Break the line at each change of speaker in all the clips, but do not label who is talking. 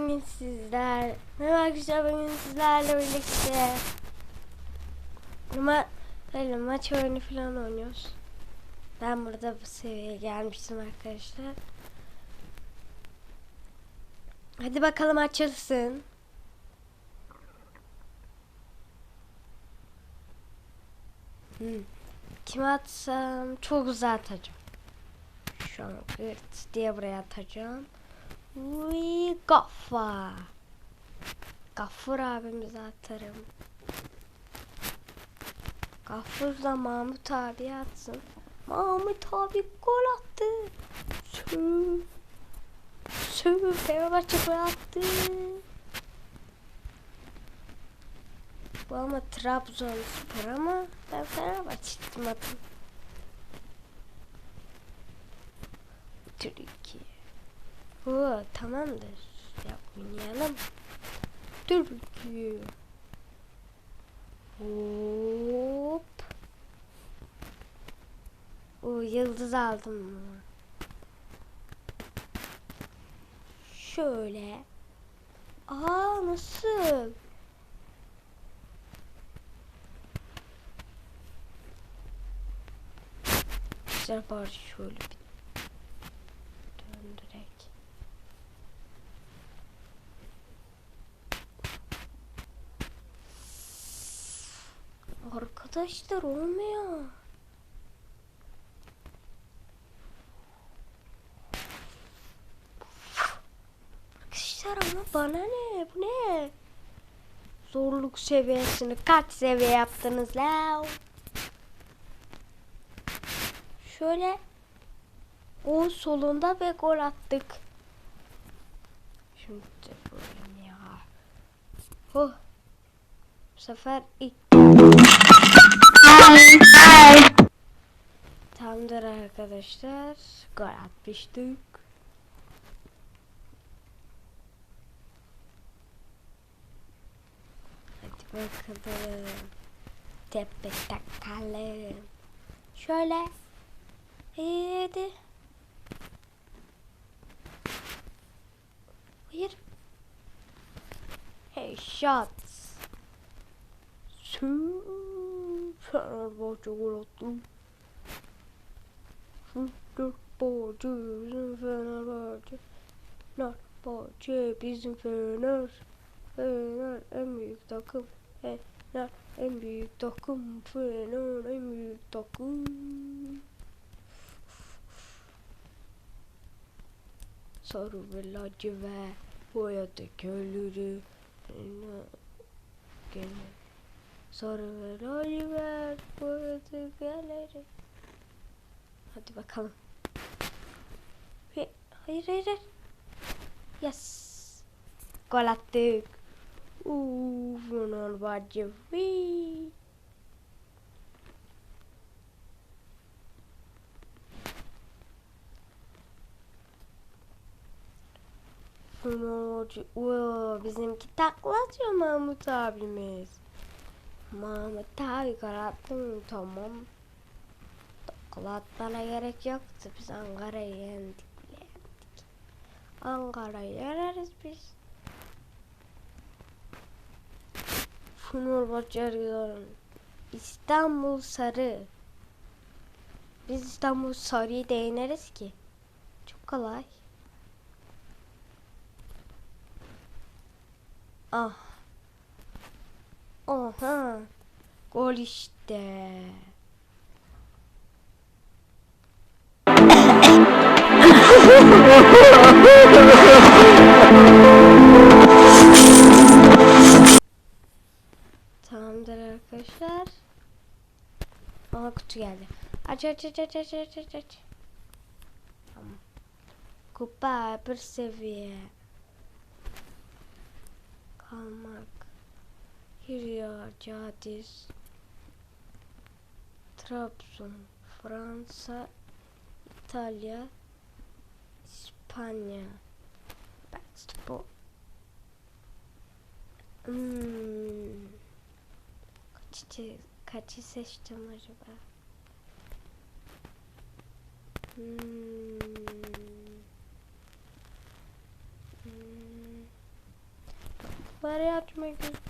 bugün sizler. Merhaba arkadaşlar bugün sizlerle birlikte ama böyle maç oyunu falan oynuyoruz. Ben burada bu seviyeye gelmiştim arkadaşlar. Hadi bakalım açılsın. Hmm. Kime atsam çok uzağa atacağım. Şu an gırt diye buraya atacağım. Uy kafa. Gaffur abimize atarım. Gaffur da Mahmut abi atsın. Mahmut abi gol attı. Sü. Sü. Fenerbahçe gol attı. Bu ama Trabzonspor ama ben Fenerbahçe tutmadım. Türkiye. Oo, tamamdır. Ya oynayalım. Türkiye. Hop. O yıldız aldım. Şöyle. Aa nasıl? Güzel bari şöyle bir Arkadaşlar olmuyor. Arkadaşlar ama bana ne? Bu ne? Zorluk seviyesini kaç seviye yaptınız la? Şöyle o solunda ve gol attık. Şimdi böyle ya. Oh. Bu sefer ilk Tamamdır arkadaşlar. Gol atmıştık. Hadi bakalım. Tepe takalım. Şöyle. Hadi. Hayır. Headshot. Su. Fenerbahçe gol attı. Fenerbahçe bizim Fenerbahçe. Fenerbahçe bizim Fener. Fener en büyük takım. Fener en büyük takım. Fener en büyük takım. Sarı ve lacivert boyadı köylürü. Gene sarı ve lacivert boyadı gölleri. Hadi bakalım. Ve hayır hayır hayır. Yes. Gol attık. Uuu Fenerbahçe. Wee. Fenerbahçe. Oo, bizimki takla atıyor Mahmut abimiz. Mahmut abi gol attın tamam. Takla atmana gerek yoktu. Biz Ankara'yı yendik bile yendik. Ankara'yı yeneriz biz. Fenerbahçe arıyorum. İstanbul Sarı. Biz İstanbul Sarı'yı da ki. Çok kolay. Ah. Oha. Gol işte. Tamamdır arkadaşlar. Aa kutu geldi. Aç aç aç aç aç aç aç. Tamam. Kupa bir seviye. Kalmak. Hürya, Cadiz. Trabzon, Fransa, İtalya, İspanya. Basketbol. Hmm. Kaçı, kaçı seçtim acaba? Hmm. Hmm. Nereye atmak istiyorum?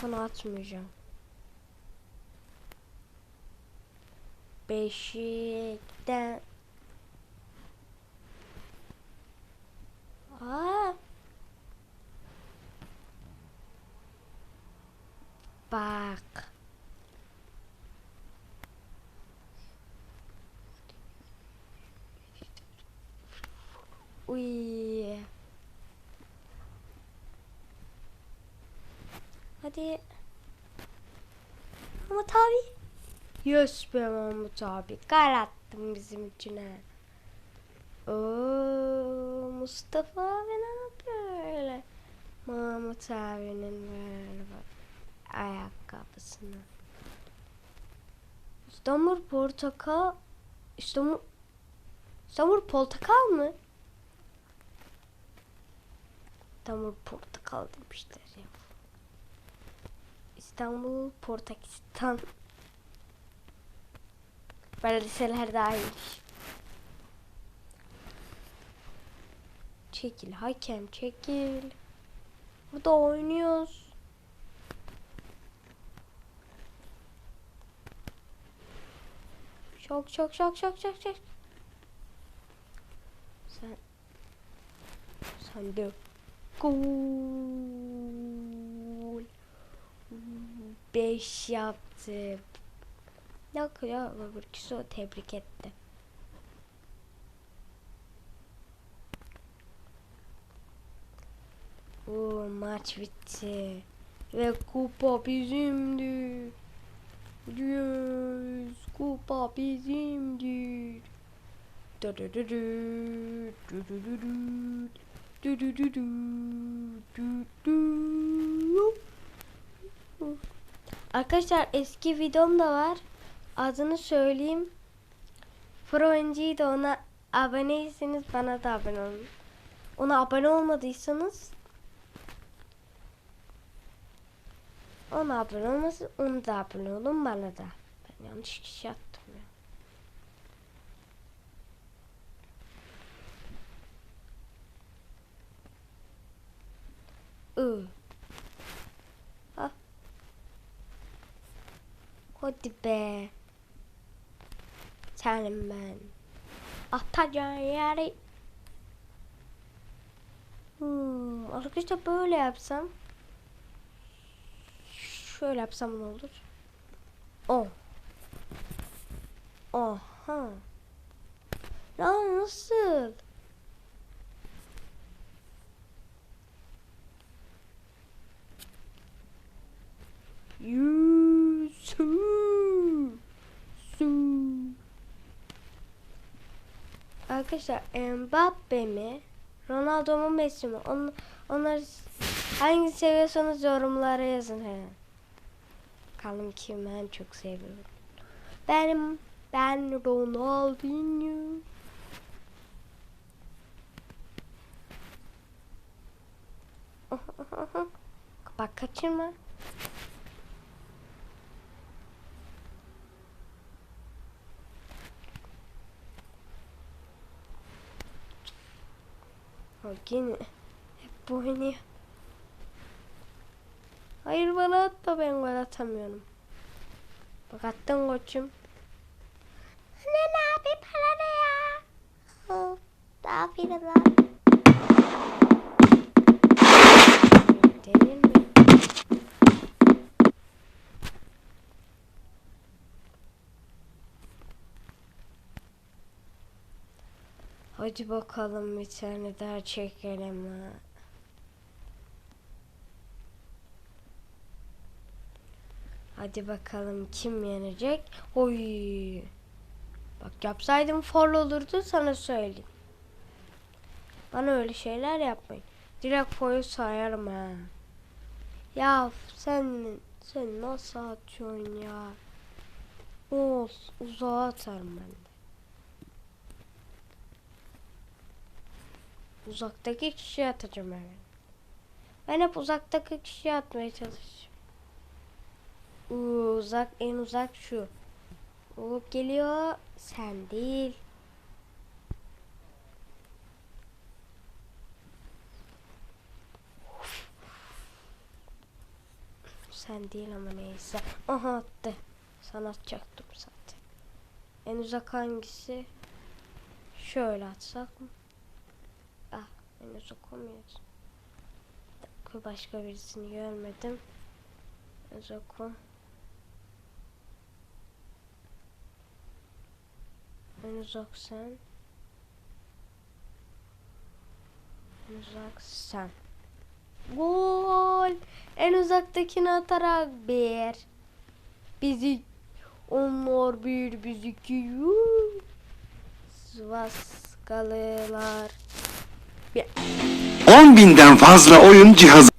Sana atmayacağım. Beşikten. Aa. Bak. Uy. Hadi. Mahmut abi. Yes be Mahmut abi. Kar attın bizim içine. Oo, Mustafa abi ne yapıyor öyle? Mahmut abinin böyle bak ayakkabısını. İstanbul portakal İstanbul İstanbul portakal mı? İstanbul portakal demişler ya. İstanbul Portakistan. Belgeseller dahilmiş. Çekil hakem çekil. Burada oynuyoruz. Şok şok şok şok şok şok. Sen sen de gol. 5 yaptı. Yok ya o tebrik etti. Oo, maç bitti. Ve kupa bizimdir. Yes, kupa bizimdir. Du du du, du du du du, du du du du, du du. Arkadaşlar eski videom da var. Adını söyleyeyim. Froenci de ona aboneyseniz bana da abone olun. Ona abone olmadıysanız ona abone olmasın onu da abone olun bana da. Ben yanlış kişi attım ya. I. Ah. Hadi be. Senin ben. Atacağın yeri. Hmm, arkadaşlar böyle yapsam. Şöyle yapsam ne olur? Oh. Oha. Lan nasıl? Yusu. Su. Arkadaşlar Mbappe mi? Ronaldo mu Messi mi? On, onları hangi seviyorsanız yorumlara yazın he. Bakalım kim ben çok seviyorum. Benim ben Ronaldinho. Bak kaçırma. Bak yine hep bu oynuyor. Hayır bana at da ben gol atamıyorum. Bak attın koçum. Ne ne yapayım para ne ya? Ne yapayım lan? Değil mi? Hadi bakalım bir tane daha çekelim ha. Hadi bakalım kim yenecek? Oy. Bak yapsaydım foul olurdu sana söyleyeyim. Bana öyle şeyler yapmayın. Direkt foyu sayarım ha. Ya sen sen nasıl atıyorsun ya? O uzağa atarım ben Uzaktaki kişiye atacağım hemen. Ben hep uzaktaki kişiye atmaya. Uuu, uzak en uzak şu. O geliyor. Sen değil. Sen değil ama neyse. Aha attı. Sana atacaktım zaten. En uzak hangisi? Şöyle atsak mı? En uzak olmuyoruz. Dakika, Başka birisini görmedim. En uzak sen. En uzak sen. Gol! En uzaktakini atarak bir. Bizi onlar bir biz iki. Yuh! Svaskalılar.
10 binden fazla oyun cihazı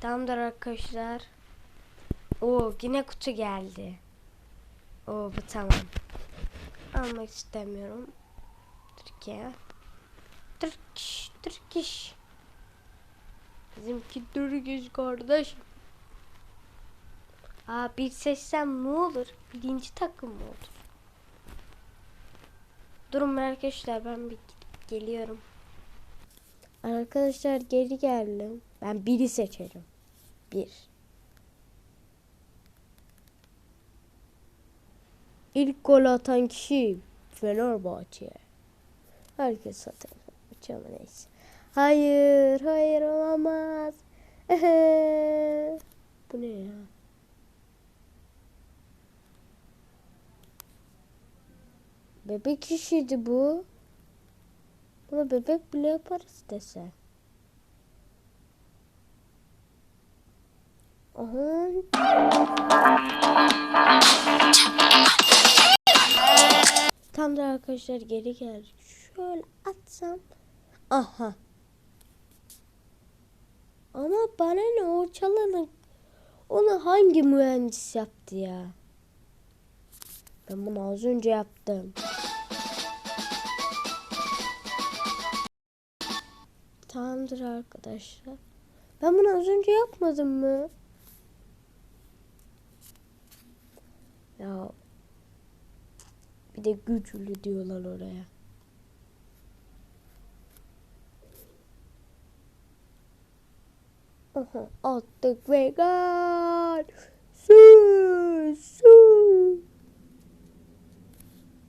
Tamamdır arkadaşlar. Oo yine kutu geldi. Oo bu tamam. Almak istemiyorum. Türkiye. Türkiş, Türkiş. Bizimki Türkiş kardeş. Aa bir seçsem ne olur? Birinci takım mı olur? Durun arkadaşlar ben bir gidip geliyorum. Arkadaşlar geri geldim. Ben biri seçerim. Bir. İlk gol atan kişi Fenerbahçe. Herkes zaten ama neyse. Hayır, hayır olamaz. Bu ne ya? Bebek kişiydi bu. Buna bebek bile yaparız dese. Aha. Tam da arkadaşlar geri geldik. Şöyle atsam. Aha. Ama bana ne o çalanı onu hangi mühendis yaptı ya? Ben bunu az önce yaptım. Tamamdır arkadaşlar. Ben bunu az önce yapmadım mı? Ya bir de güçlü diyorlar oraya. Aha attık ve gol. Su su.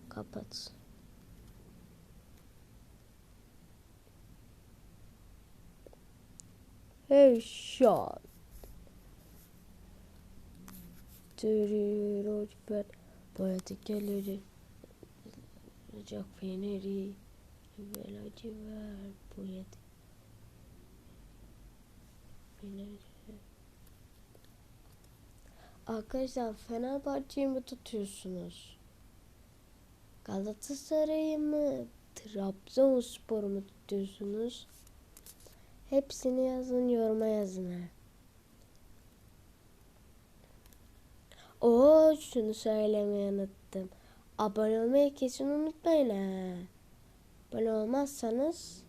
Kapat. Headshot. Tırır ocber. Boyadık geliri. Sıcak feneri. Evvel acı ver. Boyadık. Feneri. Arkadaşlar Fenerbahçe'yi mi tutuyorsunuz? Galatasaray'ı mı? Trabzonspor'u mu tutuyorsunuz? Hepsini yazın yoruma yazın ha. Oo şunu söylemeyi unuttum. Abone olmayı kesin unutmayın ha. Abone olmazsanız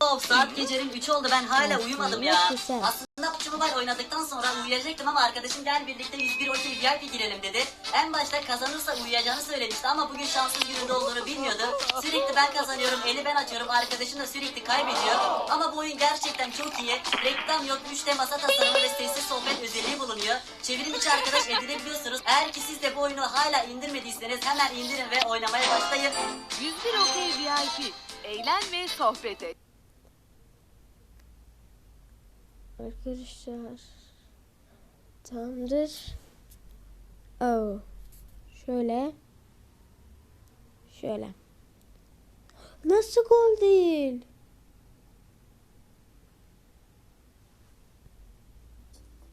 Of saat gecenin 3 oldu ben hala uyumadım ya. Aslında PUBG Mobile oynadıktan sonra uyuyacaktım ama arkadaşım gel birlikte 101 okey VIP girelim dedi. En başta kazanırsa uyuyacağını söylemişti ama bugün şanssız gününde olduğunu bilmiyordu. Sürekli ben kazanıyorum, eli ben açıyorum, arkadaşım da sürekli kaybediyor. Ama bu oyun gerçekten çok iyi. Reklam yok, 3D masa tasarımı ve sessiz sohbet özelliği bulunuyor. Çevrim içi arkadaş edinebiliyorsunuz. Eğer ki siz de bu oyunu hala indirmediyseniz hemen indirin ve oynamaya başlayın.
101 Okey VIP. Eğlen ve sohbet et.
Arkadaşlar tamamdır. Oh. Şöyle. Şöyle. Nasıl gol değil?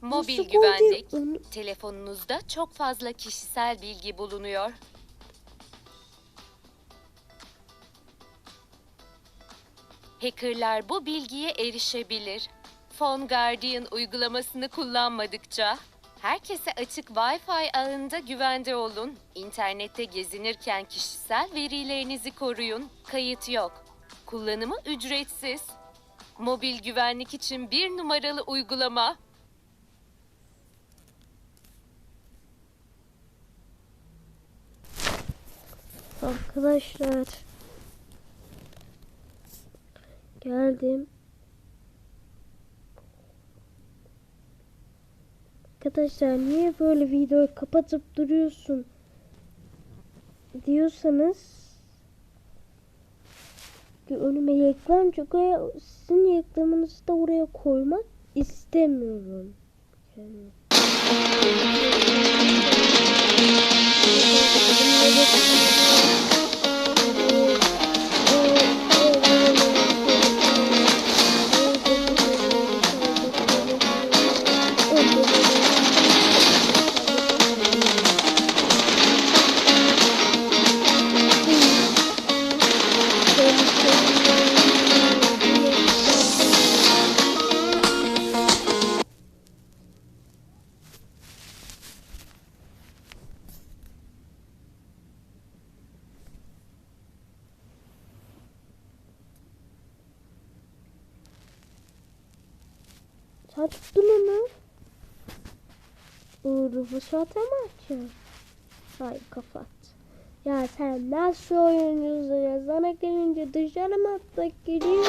Mobil
Nasıl
güvenlik.
Onu-
Telefonunuzda çok fazla kişisel bilgi bulunuyor. Hackerlar bu bilgiye erişebilir. Phone Guardian uygulamasını kullanmadıkça herkese açık Wi-Fi ağında güvende olun. İnternette gezinirken kişisel verilerinizi koruyun. Kayıt yok. Kullanımı ücretsiz. Mobil güvenlik için bir numaralı uygulama.
Arkadaşlar. Geldim. Arkadaşlar niye böyle videoyu kapatıp duruyorsun diyorsanız önüme reklam çıkıyor. Sizin reklamınızı da oraya koymak istemiyorum. Yani. Ruhu satamazsın. Hayır kapat. Ya sen nasıl oyuncusun ya? Sana gelince dışarı mı kapatayım mı?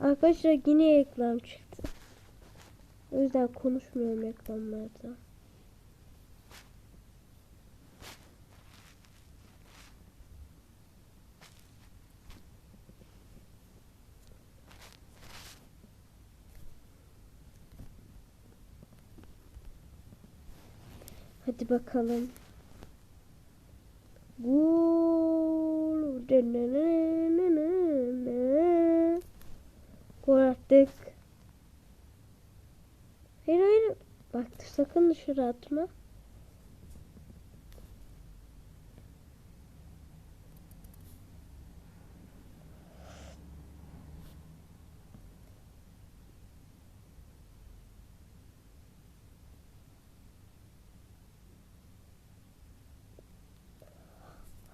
Arkadaşlar yine reklam çıktı. O yüzden konuşmuyorum reklamlarda. Hadi bakalım. Gol. Gol attık. Hayır hayır. Bak sakın dışarı atma.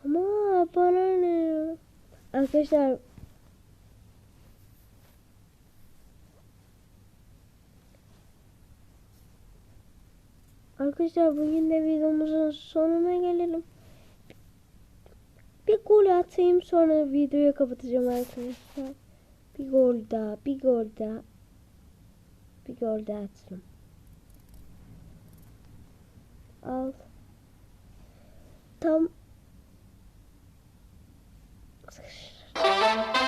Ama bana ne? Arkadaşlar Arkadaşlar bugün de videomuzun sonuna gelelim. Bir gol atayım sonra videoyu kapatacağım arkadaşlar. Bir gol daha, bir gol daha. Bir gol daha atayım. Al. Tam Tamamdır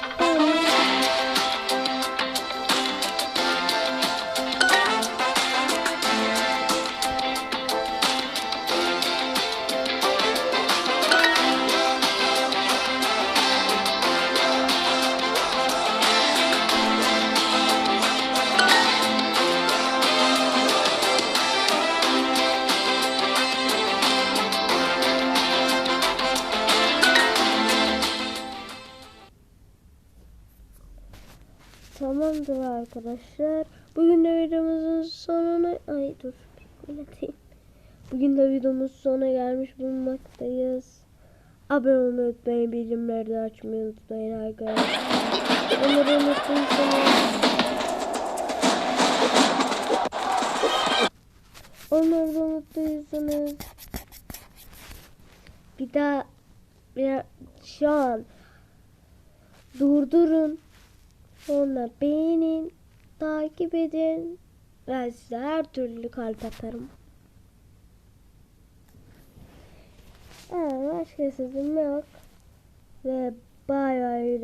De videomuz sonuna gelmiş bulunmaktayız. Abone olmayı unutmayın. Bildirimleri de açmayı unutmayın arkadaşlar. Onları unuttuysanız... Onları da unuttuysanız... Bir daha... Bir şu an... Durdurun. Sonra beğenin, takip edin. Ben size her türlü kalp atarım. Evet, başka sözüm yok. Ve bay bay.